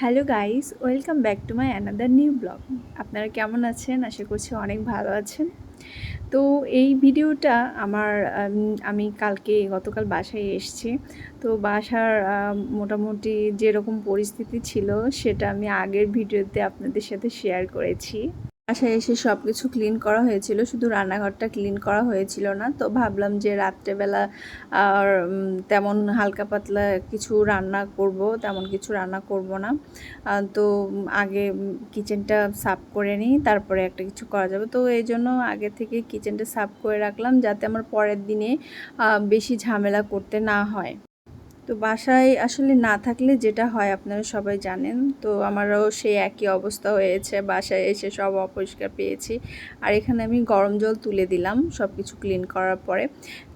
Hello guys, welcome back to my another new blog. আপনারা কেমন আছেন? আশা করছি অনেক ভালো আছেন। তো এই ভিডিওটা আমার আমি কালকে, গতকাল বাসায় এসছি। তো বাসার মোটামুটি যেরকম পরিস্থিতি ছিল, সেটা আমি আগের ভিডিওতে আপনাদের সাথে শেয়ার করেছি। বাসায় এসে সব কিছু ক্লিন করা হয়েছিল, শুধু রান্নাঘরটা ক্লিন করা হয়েছিল না। তো ভাবলাম যে রাত্রেবেলা আর তেমন হালকা পাতলা কিছু রান্না করব, তেমন কিছু রান্না করব না। তো আগে কিচেনটা সাফ করে নিই, তারপরে একটা কিছু করা যাবে। তো এই জন্য আগে থেকে কিচেনটা সাফ করে রাখলাম, যাতে আমার পরের দিনে বেশি ঝামেলা করতে না হয়। তো বাসায় আসলে না থাকলে যেটা হয় আপনারা সবাই জানেন। তো আমারও সেই একই অবস্থা হয়েছে। বাসায় এসে সব অপরিষ্কার পেয়েছি। আর এখানে আমি গরম জল তুলে দিলাম সব কিছু ক্লিন করার পরে।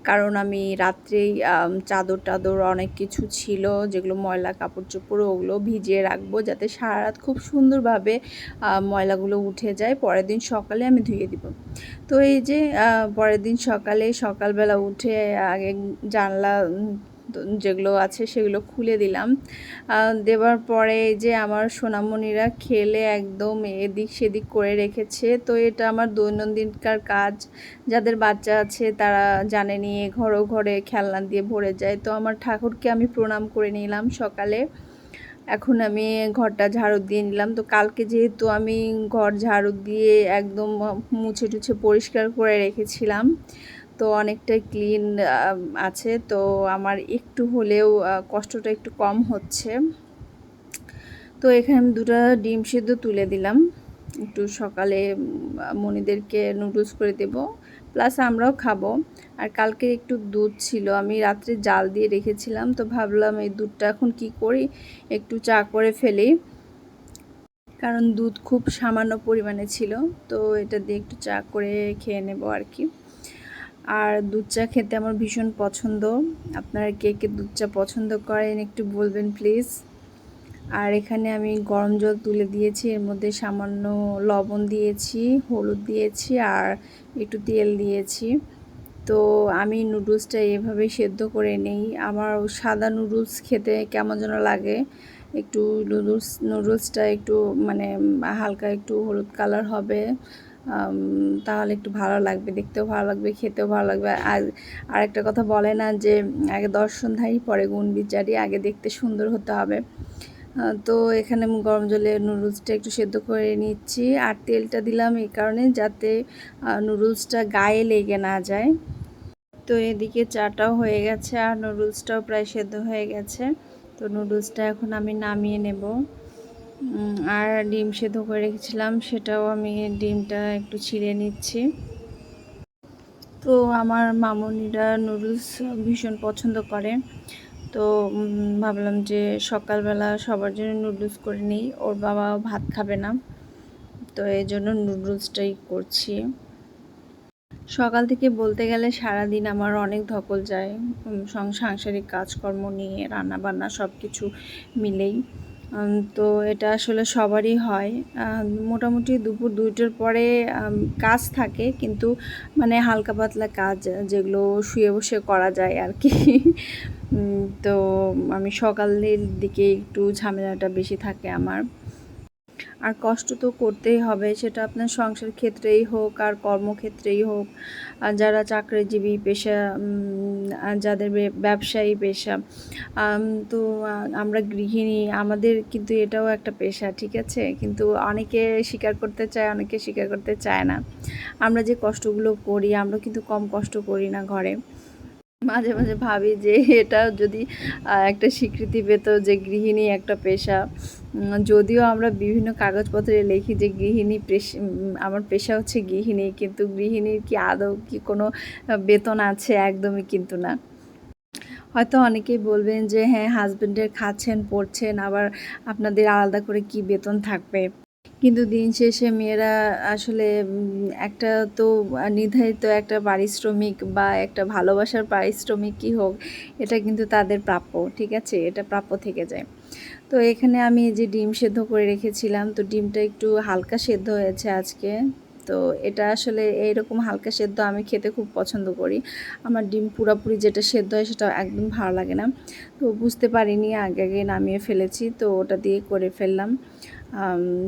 কারণ আমি রাত্রেই চাদর টাদর অনেক কিছু ছিল, যেগুলো ময়লা কাপড় চোপড়, ওগুলো ভিজিয়ে রাখব যাতে সারা রাত খুব সুন্দরভাবে ময়লাগুলো উঠে যায়। পরের দিন সকালে আমি ধুয়ে দিব। তো এই যে পরের দিন সকালে সকালবেলা উঠে আগে জানলা যেগুলো আছে সেগুলো খুলে দিলাম। দেওয়ার পরে যে আমার সোনামণিরা খেলে একদম এদিক সেদিক করে রেখেছে। তো এটা আমার দৈনন্দিনকার কাজ। যাদের বাচ্চা আছে তারা জানে নিয়ে ঘরও ঘরে খেলনা দিয়ে ভরে যায়। তো আমার ঠাকুরকে আমি প্রণাম করে নিলাম সকালে। এখন আমি ঘরটা ঝাড়ু দিয়ে নিলাম। তো কালকে যেহেতু আমি ঘর ঝাড়ু দিয়ে একদম মুছে টুছে পরিষ্কার করে রেখেছিলাম তো অনেকটাই ক্লিন আছে। তো আমার একটু হলেও কষ্টটা একটু কম হচ্ছে। তো এখানে আমি দুটো ডিম সিদ্ধ তুলে দিলাম। একটু সকালে মনিদেরকে নুডলস করে দেব। প্লাস আমরাও খাব। আর কালকে একটু দুধ ছিল। আমি রাত্রে জাল দিয়ে রেখেছিলাম। তো ভাবলাম এই দুধটা এখন কি করি? একটু চা করে ফেলি। কারণ দুধ খুব সামান্য পরিমাণে ছিল। তো এটা দিয়ে একটু চা করে খেয়ে নেব আর কি। আর দুধ চা খেতে আমার ভীষণ পছন্দ। আপনারা কে কে দুধ চা পছন্দ করেন একটু বলবেন প্লিজ? আর এখানে আমি গরম জল তুলে দিয়েছি, এর মধ্যে সামান্য লবণ দিয়েছি, হলুদ দিয়েছি আর একটু তেল দিয়েছি। তো আমি নুডলসটা এভাবে সেদ্ধ করে নেই। আমার সাদা নুডলস খেতে কেমন যেন লাগে। একটু নুডলস, নুডলসটা একটু মানে হালকা একটু হলুদ কালার হবে। তাহলে একটু ভালো লাগবে, দেখতেও ভালো লাগবে, খেতেও ভালো লাগবে। আর আর একটা কথা বলে না যে, আগে দর্শন দর্শনধারী পরে গুণ বিচারি আগে দেখতে সুন্দর হতে হবে। তো এখানে গরম জলে নুডলসটা একটু সেদ্ধ করে নিচ্ছি। আর তেলটা দিলাম এই কারণে যাতে নুডলসটা গায়ে লেগে না যায়। তো এদিকে চাটাও হয়ে গেছে, আর নুডলসটাও প্রায় সেদ্ধ হয়ে গেছে। তো নুডলসটা এখন আমি নামিয়ে নেব। আর ডিম সেদ্ধ করে রেখেছিলাম, সেটাও আমি ডিমটা একটু ছিঁড়ে নিচ্ছি। তো আমার মামনিরা নুডলস ভীষণ পছন্দ করে। তো ভাবলাম যে সকালবেলা সবার জন্য নুডলস করে নিই, ওর বাবা ভাত খাবে না। তো এই জন্য নুডলসটাই করছি। সকাল থেকে বলতে গেলে সারাদিন আমার অনেক ধকল যায়। সাংসারিক কাজকর্ম নিয়ে রান্না বান্না সব কিছু মিলেই। তো এটা আসলে সবারই হয়। মোটামুটি দুপুর দুইটার পরে কাজ থাকে, কিন্তু মানে হালকা পাতলা কাজ, যেগুলো শুয়ে বসে করা যায় আর কি তো আমি সকালের দিকে একটু ঝামেলাটা বেশি থাকে আমার। আর কষ্ট তো করতেই হবে, সেটা আপনার সংসার ক্ষেত্রেই হোক আর কর্মক্ষেত্রেই হোক। আর যারা চাকরিজীবী পেশা যাদের ব্যবসায়ী পেশা তো আমরা গৃহিণী, আমাদের কিন্তু এটাও একটা পেশা, ঠিক আছে? কিন্তু অনেকে স্বীকার করতে চায়, অনেকে স্বীকার করতে চায় না। আমরা যে কষ্টগুলো করি, আমরা কিন্তু কম কষ্ট করি না ঘরে। মাঝে মাঝে ভাবি যে এটা যদি একটা স্বীকৃতি পেত যে গৃহিণী একটা পেশা যদিও আমরা বিভিন্ন কাগজপত্রে লিখি যে গৃহিণী আমার পেশা হচ্ছে গৃহিণী, কিন্তু গৃহিণীর কি আদৌ কি কোনো বেতন আছে? একদমই কিন্তু না। হয়তো অনেকেই বলবেন যে হ্যাঁ হাজবেন্ডের খাচ্ছেন, পড়ছেন, আবার আপনাদের আলাদা করে কি বেতন থাকবে? কিন্তু দিন শেষে মেয়েরা আসলে একটা তো নির্ধারিত একটা পারিশ্রমিক বা একটা ভালোবাসার পারিশ্রমিক কী হোক, এটা কিন্তু তাদের প্রাপ্য, ঠিক আছে? এটা প্রাপ্য থেকে যায়। তো এখানে আমি যে ডিম সেদ্ধ করে রেখেছিলাম, তো ডিমটা একটু হালকা সেদ্ধ হয়েছে আজকে। তো এটা আসলে এইরকম হালকা সেদ্ধ আমি খেতে খুব পছন্দ করি। আমার ডিম পুরাপুরি যেটা সেদ্ধ হয় সেটা একদম ভালো লাগে না। তো বুঝতে পারিনি, আগে আগে নামিয়ে ফেলেছি, তো ওটা দিয়ে করে ফেললাম।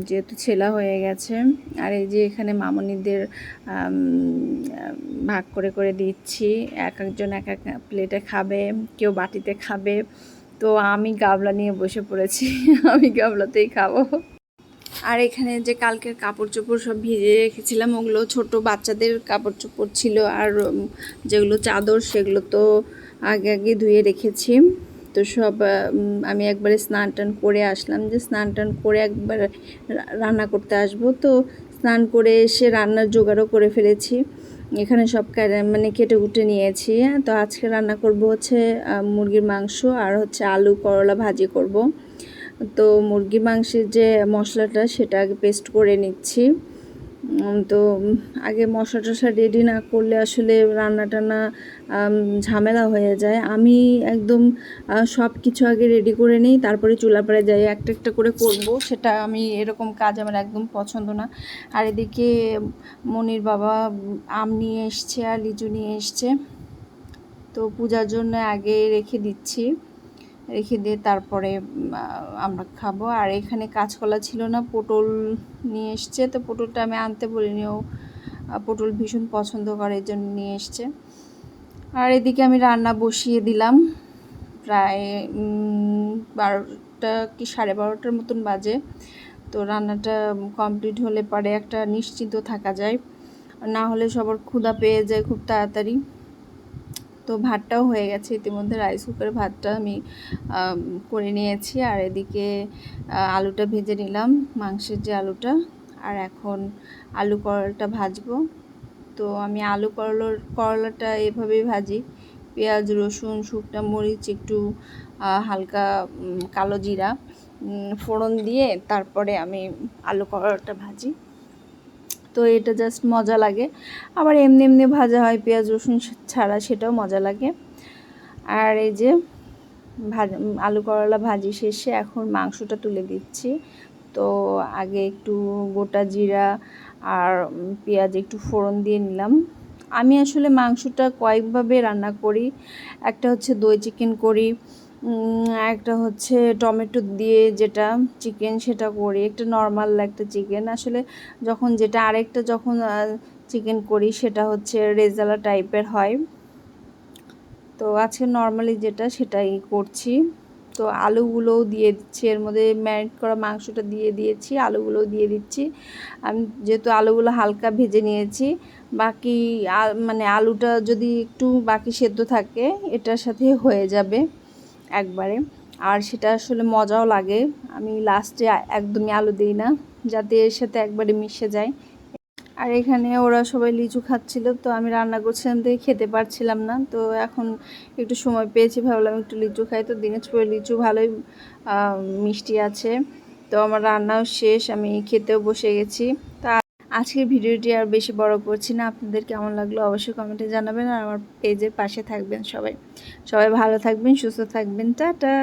যেহেতু ছেলা হয়ে গেছে, আর এই যে এখানে মামনিদের ভাগ করে করে দিচ্ছি, এক একজন এক এক প্লেটে খাবে, কেউ বাটিতে খাবে, তো আমি গাবলা নিয়ে বসে পড়েছি, আমি গাবলাতেই খাব। আর এখানে যে কালকের কাপড় চোপড় সব ভিজে রেখেছিলাম, ওগুলো ছোট বাচ্চাদের কাপড় চোপড় ছিল, আর যেগুলো চাদর সেগুলো তো আগে আগে ধুয়ে রেখেছি। তো সব আমি একবারে স্নান টান করে আসলাম যে স্নান টান করে একবার রান্না করতে আসব। তো স্নান করে এসে রান্নার জোগাড়ও করে ফেলেছি। এখানে সব মানে কেটে কুটে নিয়েছি। তো আজকে রান্না করব হচ্ছে মুরগির মাংস আর হচ্ছে আলু করলা ভাজি করব। তো মুরগি মাংসের যে মশলাটা সেটা পেস্ট করে নিচ্ছি। তো আগে মশলা টশা রেডি না করলে আসলে রান্না টান্না ঝামেলা হয়ে যায়। আমি একদম সব কিছু আগে রেডি করে নিই, তারপরে চুলাপাড়ে যাই একটা একটা করে করব। সেটা আমি এরকম কাজ আমার একদম পছন্দ না। আর এদিকে মনির বাবা, আম নিয়ে এসছে আর লিচু নিয়ে এসছে। তো পূজার জন্য আগে রেখে দিচ্ছি। রেখে দিয়ে তারপরে আমরা খাব। আর এখানে কাঁচকলা ছিল না, পটল নিয়ে এসছে। তো পটলটা আমি আনতে বলিনি, ও পটল ভীষণ পছন্দ করে, এর জন্য নিয়ে এসছে। আর এদিকে আমি রান্না বসিয়ে দিলাম। প্রায় বারোটা কি সাড়ে বারোটার মতন বাজে। তো রান্নাটা কমপ্লিট হলে পরে একটা নিশ্চিন্ত থাকা যায়। না হলে সবার ক্ষুধা পেয়ে যায় খুব তাড়াতাড়ি। তো ভাতটাও হয়ে গেছে। ইতিমধ্যে রাইস কুকারে ভাতটা আমি করে নিয়েছি। আর এদিকে আলুটা ভেজে নিলাম, মাংসের যে আলুটা। আর এখন আলু করলাটা ভাজবো। তো আমি আলু করলার, করলাটা এভাবেই ভাজি। পেঁয়াজ, রসুন, শুকনো মরিচ, একটু হালকা কালো জিরা ফোড়ন দিয়ে তারপরে আমি আলু করলাটা ভাজি। তো এটা জাস্ট মজা লাগে। আবার এমনি এমনি ভাজা হয়, পেঁয়াজ, রসুন ছাড়া সেটাও মজা লাগে। আর এই যে ভাজা আলু করলা ভাজি শেষে এখন মাংসটা তুলে দিচ্ছি। তো আগে একটু গোটা জিরা আর পেঁয়াজ একটু ফোড়ন দিয়ে নিলাম। আমি আসলে মাংসটা কয়েকভাবে রান্না করি। একটা হচ্ছে দই চিকেন করি একটা হচ্ছে টমেটো দিয়ে যেটা চিকেন সেটা করি। একটা নর্মাল একটা চিকেন আসলে যখন যেটা আরেকটা যখন চিকেন করি সেটা হচ্ছে রেজালা টাইপের হয়। তো আজকে নর্মালি যেটা সেটাই করছি। তো আলুগুলোও দিয়ে দিচ্ছি। এর মধ্যে ম্যারিনেট করা মাংসটা দিয়ে দিয়েছি, আলুগুলোও দিয়ে দিচ্ছি। আমি, যেহেতু আলুগুলো হালকা ভেজে নিয়েছি, বাকি মানে আলুটা যদি একটু বাকি সেদ্ধ থাকে, এটার সাথে হয়ে যাবে। একবারে। আর সেটা আসলে মজাও লাগে। আমি লাস্টে একদমই আলু দিই না, যাতে এর সাথে একবারে মিশে যায়। আর এখানে ওরা সবাই লিচু খাচ্ছিল, তো আমি রান্না করছিলাম দেখে খেতে পারছিলাম না। তো এখন একটু সময় পেয়েছি, ভাবলাম একটু লিচু খাই। তো দিনাজপুরের লিচু ভালোই মিষ্টি আছে। তো আমার রান্নাও শেষ, আমি খেতেও বসে গেছি। তা আজকের ভিডিওটি আর বেশি বড় করছি না। আপনাদের কেমন লাগল অবশ্যই কমেন্টে জানাবেন আর আমার পেজের পাশে থাকবেন সবাই। সবাই ভালো থাকবেন, সুস্থ থাকবেন। টাটা!